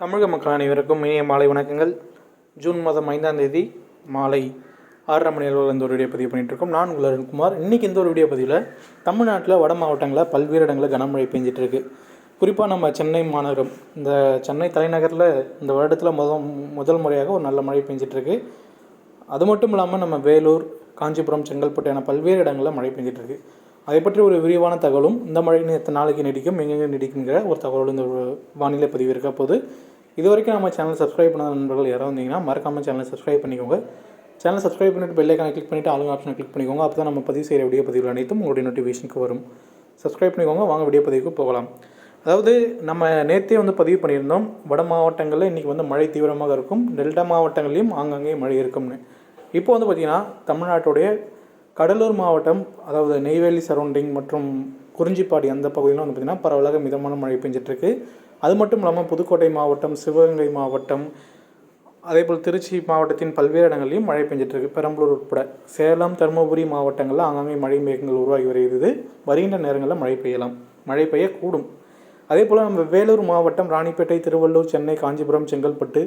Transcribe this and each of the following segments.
தமிழக மக்கள் அனைவருக்கும் இனிய மாலை வணக்கங்கள். ஜூன் மாதம் ஐந்தாம் தேதி மாலை ஆறரை மணி அளவில் இந்த ஒரு வீடியோ பதிவு பண்ணிகிட்ருக்கோம் இருக்கோம் நான் உங்கள் அருண்குமார். இன்றைக்கி இந்த ஒரு வீடியோ பதிவில் தமிழ்நாட்டில் வட மாவட்டங்களில் பல்வேறு இடங்களில் கனமழை பெஞ்சிட்ருக்கு குறிப்பாக நம்ம சென்னை மாநகரம். இந்த சென்னை தலைநகரில் இந்த வருடத்தில் முத முதல் முறையாக ஒரு நல்ல மழை பெஞ்சிட்ருக்கு அது மட்டும் இல்லாமல் நம்ம வேலூர் காஞ்சிபுரம் செங்கல்பட்டு என பல்வேறு இடங்களில் மழை பெஞ்சிட்ருக்கு அதை பற்றி ஒரு விரிவான தகவலும் இந்த மழை நேற்று எத்தனை நாளைக்கு நீடிக்கும் எங்கெங்கே நீடிக்குங்கிற ஒரு தகவலும் இந்த ஒரு வானிலை பதிவு இருக்க போது. இது வரைக்கும் நம்ம சேனல் சப்ஸ்கிரைப் பண்ணாத நண்பர்கள் யாராவது இருந்தீங்கன்னா மறக்காமல் சேனலை சப்ஸ்கிரைப் பண்ணிக்கோங்க. சேனல் சப்ஸ்கிரைப் பண்ணிட்டு பெல்லைக்கான கிளிக் பண்ணிவிட்டு ஆளுங்க ஆப்ஷனை கிளிக் பண்ணிக்கோங்க. அப்போ தான் நம்ம பதிவு செய்கிற வீடியோ பதிவுகள் அனைத்தும் உங்களுடைய நோட்டிஃபிகேஷனுக்கு வரும். சப்ஸ்கிரைப் பண்ணிக்கோங்க. வாங்க வீடியோ பதிவுக்கு போகலாம். அதாவது நம்ம நேற்றே வந்து பதிவு பண்ணியிருந்தோம் வட மாவட்டங்களில் இன்றைக்கி வந்து மழை தீவிரமாக இருக்கும். டெல்டா மாவட்டங்களையும் ஆங்காங்கே மழை இருக்கும்னு. இப்போ வந்து பார்த்திங்கன்னா தமிழ்நாட்டுடைய கடலூர் மாவட்டம் அதாவது நெய்வேலி சரௌண்டிங் மற்றும் குறிஞ்சிப்பாடி அந்த பகுதியிலும் வந்து பார்த்திங்கன்னா பரவலாக மிதமான மழை பெஞ்சிட்ருக்கு அது மட்டும் இல்லாமல் புதுக்கோட்டை மாவட்டம் சிவகங்கை மாவட்டம் அதேபோல் திருச்சி மாவட்டத்தின் பல்வேறு இடங்களிலும் மழை பெஞ்சிட்ருக்கு பெரம்பலூர் உட்பட சேலம் தருமபுரி மாவட்டங்களில் அங்கங்கே மழை மேகங்கள் உருவாகி வருகிறது. வருகின்ற நேரங்களில் மழை பெய்யலாம். மழை பெய்யக்கூடும். அதே போல் நம்ம வேலூர் மாவட்டம் ராணிப்பேட்டை திருவள்ளூர் சென்னை காஞ்சிபுரம் செங்கல்பட்டு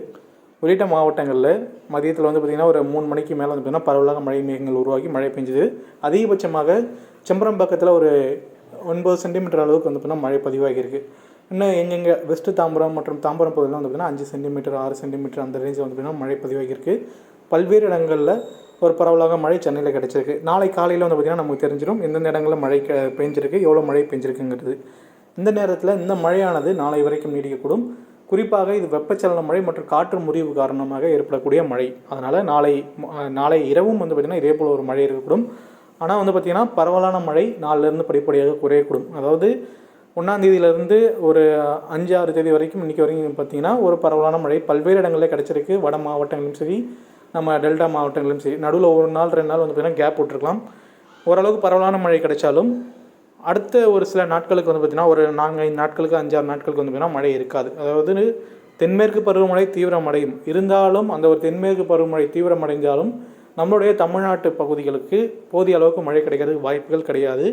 உள்ளிட்ட மாவட்டங்களில் மதியத்தில் வந்து பார்த்திங்கன்னா ஒரு மூணு மணிக்கு மேலே வந்து பார்த்திங்கன்னா பரவலாக மழை மேகங்கள் உருவாகி மழை பெஞ்சுது. அதிகபட்சமாக செம்பரம்பாக்கத்தில் ஒரு ஒன்பது சென்டிமீட்டர் அளவுக்கு வந்து பார்த்திங்கன்னா மழை பதிவாகியிருக்கு இன்னும் எங்கெங்கே வெஸ்ட்டு தாம்பரம் மற்றும் தாம்பரம் பகுதியில் வந்து பார்த்திங்கன்னா அஞ்சு சென்டிமீட்டர் ஆறு சென்டிமீட்டர் அந்த ரேஞ்சில் வந்து பார்த்திங்கன்னா மழை பதிவாகியிருக்கு பல்வேறு இடங்களில் ஒரு பரவலாக மழை சென்னையில் கிடச்சிருக்கு. நாளை காலையில் வந்து பார்த்திங்கன்னா நமக்கு தெரிஞ்சிடும் எந்தெந்த இடங்களில் மழை க பெஞ்சிருக்கு எவ்வளோ மழை பெஞ்சிருக்குங்கிறது. இந்த நேரத்தில் இந்த மழையானது நாளை வரைக்கும் நீடிக்கக்கூடும். குறிப்பாக இது வெப்பச்சலன மழை மற்றும் காற்று முறிவு காரணமாக ஏற்படக்கூடிய மழை. அதனால் நாளை நாளை இரவும் வந்து பார்த்திங்கன்னா இதே போல் ஒரு மழை இருக்கக்கூடும். ஆனால் வந்து பார்த்திங்கன்னா பரவலான மழை நாளிலிருந்து படிப்படியாக குறையக்கூடும். அதாவது ஒன்றாந்தேதியிலேருந்து ஒரு அஞ்சு ஆறு தேதி வரைக்கும் இன்றைக்கி வரைக்கும் பார்த்திங்கன்னா ஒரு பரவலான மழை பல்வேறு இடங்களில் கிடச்சிருக்கு. வட மாவட்டங்களிலும் சரி நம்ம டெல்டா மாவட்டங்களிலும் சரி. நடுவில் ஒரு நாள் ரெண்டு நாள் வந்து பார்த்திங்கன்னா கேப் விட்டுருக்கலாம். ஓரளவுக்கு பரவலான மழை கிடைச்சாலும் அடுத்த ஒரு சில நாட்களுக்கு வந்து பார்த்திங்கன்னா ஒரு நான்கு ஐந்து நாட்களுக்கு அஞ்சாறு நாட்களுக்கு வந்து பார்த்திங்கன்னா மழை இருக்காது. அதாவது தென்மேற்கு பருவமழை தீவிரமடையும் இருந்தாலும் அந்த ஒரு தென்மேற்கு பருவமழை தீவிரமடைந்தாலும் நம்மளுடைய தமிழ்நாட்டு பகுதிகளுக்கு போதிய அளவுக்கு மழை கிடைக்கிறதுக்கு வாய்ப்புகள் கிடையாது.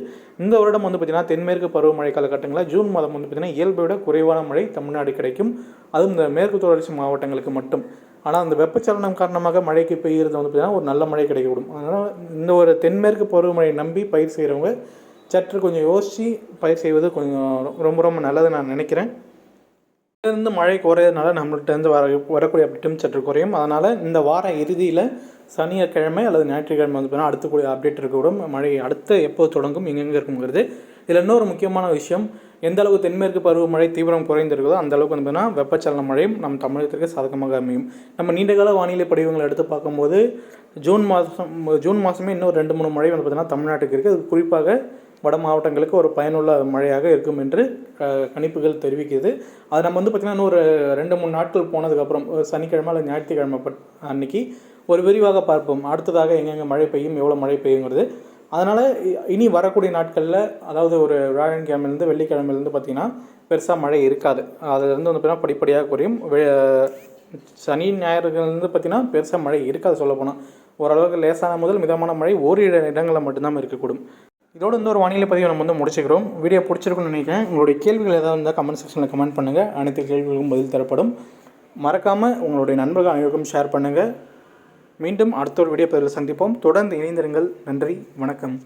இந்த வருடம் வந்து பார்த்திங்கன்னா தென்மேற்கு பருவமழை காலகட்டங்களில் ஜூன் மாதம் வந்து பார்த்திங்கன்னா இயல்பை விட குறைவான மழை தமிழ்நாடு கிடைக்கும். அதுவும் இந்த மேற்கு தொடர்ச்சி மாவட்டங்களுக்கு மட்டும். ஆனால் அந்த வெப்பச்சலனம் காரணமாக மழைக்கு பெய்கிறது வந்து பார்த்திங்கன்னா ஒரு நல்ல மழை கிடைக்கக்கூடும். அதனால் இந்த ஒரு தென்மேற்கு பருவமழை நம்பி பயிர் செய்கிறவங்க சற்று கொஞ்சம் யோசித்து பயிர் செய்வது கொஞ்சம் ரொம்ப ரொம்ப நல்லது நான் நினைக்கிறேன். இருந்து மழை குறையறதுனால நம்மள்கிட்ட வர வரக்கூடிய அப்டேட்டும் சற்று குறையும். அதனால் இந்த வார இறுதியில் சனிக்கிழமை அல்லது ஞாயிற்றுக்கிழமை வந்து பார்த்தீங்கன்னா அடுத்தக்கூடிய அப்டேட் இருக்கக்கூடும் மழை அடுத்து எப்போது தொடங்கும் எங்கெங்கே இருக்குங்கிறது. இதில் இன்னொரு முக்கியமான விஷயம் எந்த அளவுக்கு தென்மேற்கு பருவமழை தீவிரம் குறைந்திருக்குதோ அந்த அளவுக்கு வந்து பார்த்தீங்கன்னா வெப்பச்சலன மழையும் நம் தமிழகத்திற்கு சாதகமாக அமையும். நம்ம நீண்டகால வானிலை படிவங்களை எடுத்து பார்க்கும்போது ஜூன் மாதம் ஜூன் மாதமே இன்னும் ரெண்டு மூணு மழை வந்து பார்த்தீங்கன்னா தமிழ்நாட்டுக்கு இருக்குது அது குறிப்பாக வட மாவட்டங்களுக்கு ஒரு பயனுள்ள மழையாக இருக்கும் என்று கணிப்புகள் தெரிவிக்கிறது அது நம்ம வந்து பார்த்திங்கன்னா இன்னொரு ரெண்டு மூணு நாட்கள் போனதுக்கப்புறம் ஒரு சனிக்கிழமை இல்லை ஞாயிற்றுக்கிழமை அன்னைக்கு ஒரு விரிவாக பார்ப்போம். அடுத்ததாக எங்கெங்கே மழை பெய்யும் எவ்வளோ மழை பெய்யுங்கிறது. அதனால் இனி வரக்கூடிய நாட்களில் அதாவது ஒரு வியாழக்கிழமையிலேருந்து வெள்ளிக்கிழமையிலேருந்து பார்த்திங்கன்னா பெருசாக மழை இருக்காது. அதுலேருந்து வந்து பார்த்திங்கன்னா படிப்படியாக குறையும். சனி ஞாயிறுகள்லேருந்து பார்த்திங்கன்னா பெருசாக மழை இருக்காது சொல்லப் போனால் ஓரளவுக்கு லேசான முதல் மிதமான மழை ஓரிரு இடங்களில் மட்டும்தான் இருக்கக்கூடும். இதோடு வந்து ஒரு வானிலை பதிவை நம்ம வந்து முடிச்சுக்கிறோம். வீடியோ பிடிச்சிருக்குன்னு நினைக்கிறேன். உங்களுடைய கேள்விகள் ஏதாவது இருந்தால் கமெண்ட் செக்ஷனில் கமெண்ட் பண்ணுங்கள் அனைத்து கேள்விகளுக்கும் பதில் தரப்படும். மறக்காமல் உங்களுடைய நண்பர்கள் அனைவருக்கும் ஷேர் பண்ணுங்கள் மீண்டும் அடுத்த ஒரு வீடியோ பதிவில் சந்திப்போம். தொடர்ந்து இணைந்திருங்கள். நன்றி. வணக்கம்.